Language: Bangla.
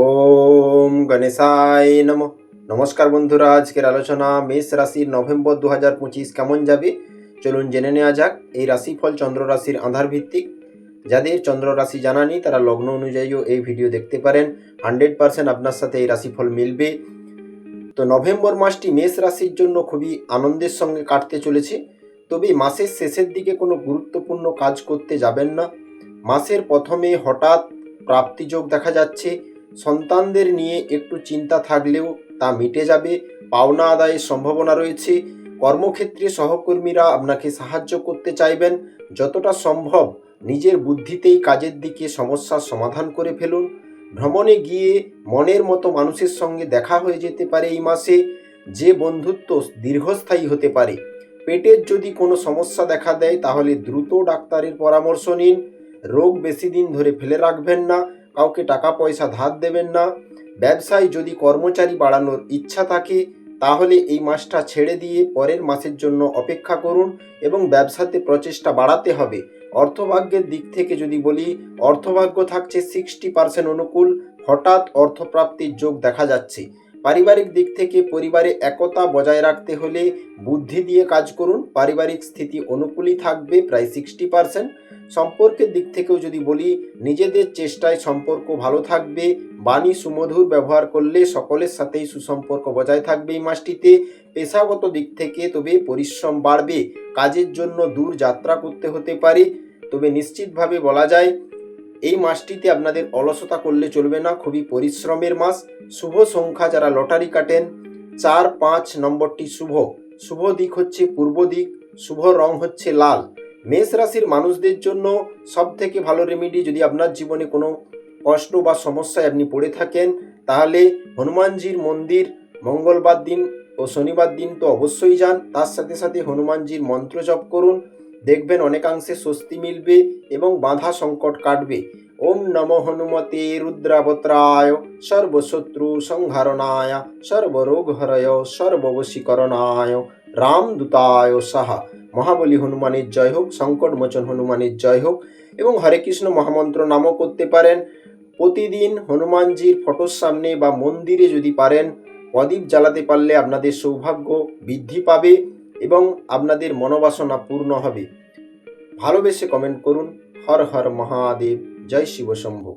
ওম গণেশায় নম। নমস্কার বন্ধুরা, আজকের আলোচনা মেষ রাশির নভেম্বর দু হাজার পঁচিশ কেমন যাবে? চলুন জেনে নেওয়া যাক এই রাশিফল চন্দ্র রাশির আধার ভিত্তিক যাদের চন্দ্র রাশি জানা নেই, তারা লগ্ন অনুযায়ীও এই ভিডিও দেখতে পারেন। হান্ড্রেড পার্সেন্ট আপনার সাথে এই রাশিফল মিলবে। তো নভেম্বর মাসটি মেষ রাশির জন্য খুবই আনন্দের সঙ্গে কাটতে চলেছে। তবে মাসের শেষের দিকে কোনো গুরুত্বপূর্ণ কাজ করতে যাবেন না। মাসের প্রথমে হঠাৎ প্রাপ্তিযোগ দেখা যাচ্ছে। সন্তানদের নিয়ে একটু চিন্তা থাকলেও তা মিটে যাবে, পাওনা আদায়ের সম্ভাবনা রয়েছে। কর্মক্ষেত্রে সহকর্মীরা আপনাকে সাহায্য করতে চাইবেন। যতটা সম্ভব নিজের বুদ্ধিতেই কাজের দিকে সমস্যার সমাধান করে ফেলুন। ভ্রমণে গিয়ে মনের মতো মানুষের সঙ্গে দেখা হয়ে যেতে পারে এই মাসে। যে বন্ধুত্ব দীর্ঘস্থায়ী হতে পারে। পেটের যদি কোনো সমস্যা দেখা দেয় তাহলে দ্রুত ডাক্তারের পরামর্শ নিন। রোগ বেশি দিন ধরে ফেলে রাখবেন না। কাউকে টাকা পয়সা ধার দেবেন না। ব্যবসায় যদি কর্মচারী বাড়ানোর ইচ্ছা থাকে, তাহলে এই মাসটা ছেড়ে দিয়ে পরের মাসের জন্য অপেক্ষা করুন এবং ব্যবসাতে প্রচেষ্টা বাড়াতে হবে। অর্থভাগ্যের দিক থেকে যদি বলি, অর্থভাগ্য থাকছে সিক্সটি পার্সেন্ট অনুকূল। হঠাৎ অর্থপ্রাপ্তির যোগ দেখা যাচ্ছে। পারিবারিক দিক থেকে পরিবারে একতা বজায় রাখতে হলে বুদ্ধি দিয়ে কাজ করুন। পারিবারিক স্থিতি অনুকূলই থাকবে প্রায় সিক্সটি পার্সেন্ট সম্পর্কের দিক থেকেও যদি বলি, নিজেদের চেষ্টায় সম্পর্ক ভালো থাকবে। বাণী সুমধুর ব্যবহার করলে সকলের সাথেই সুসম্পর্ক বজায় থাকবে এই মাসটিতে। পেশাগত দিক থেকে তবে পরিশ্রম বাড়বে, কাজের জন্য দূর যাত্রা করতে হতে পারে। তবে নিশ্চিতভাবে বলা যায়, এই মাসটিতে আপনাদের অলসতা করলে চলবে না, খুবই পরিশ্রমের মাস। শুভ সংখ্যা যারা লটারি কাটেন, চার পাঁচ নম্বরটি শুভ। শুভ দিক হচ্ছে পূর্ব দিক, শুভ রং হচ্ছে লাল। মেষ রাশির মানুষদের জন্য সব থেকে ভালো রেমেডি যদি আপনার জীবনে কোনো কষ্ট বা সমস্যায় আপনি পড়ে থাকেন, তাহলে হনুমানজির মন্দির মঙ্গলবার দিন ও শনিবার দিন তো অবশ্যই যান। তার সাথে সাথে হনুমানজির মন্ত্র জপ করুন। দেখবেন অনেকাংশে স্বস্তি মিলবে এবং বাধা সংকট কাটবে। ওম নম হনুমতে রুদ্রাবত্রায় সর্বশত্রু সংহারণায় সর্বরোগ হরয় সর্ববশীকরণায় রামদূতায় সাহা। মহাবলী হনুমানের জয় হোক, সংকট মোচন হনুমানের জয় হোক এবং হরে কৃষ্ণ মহামন্ত্র নামও করতে পারেন। প্রতিদিন হনুমানজির ফটোর সামনে বা মন্দিরে যদি পারেন, প্রদীপ জ্বালাতে পারলে আপনাদের সৌভাগ্য বৃদ্ধি পাবে। এবং আপনাদের মনোবাসনা পূর্ণ হবে। ভালোবেসে কমেন্ট করুন। হর হর মহাদেব। জয় শিব শম্ভু।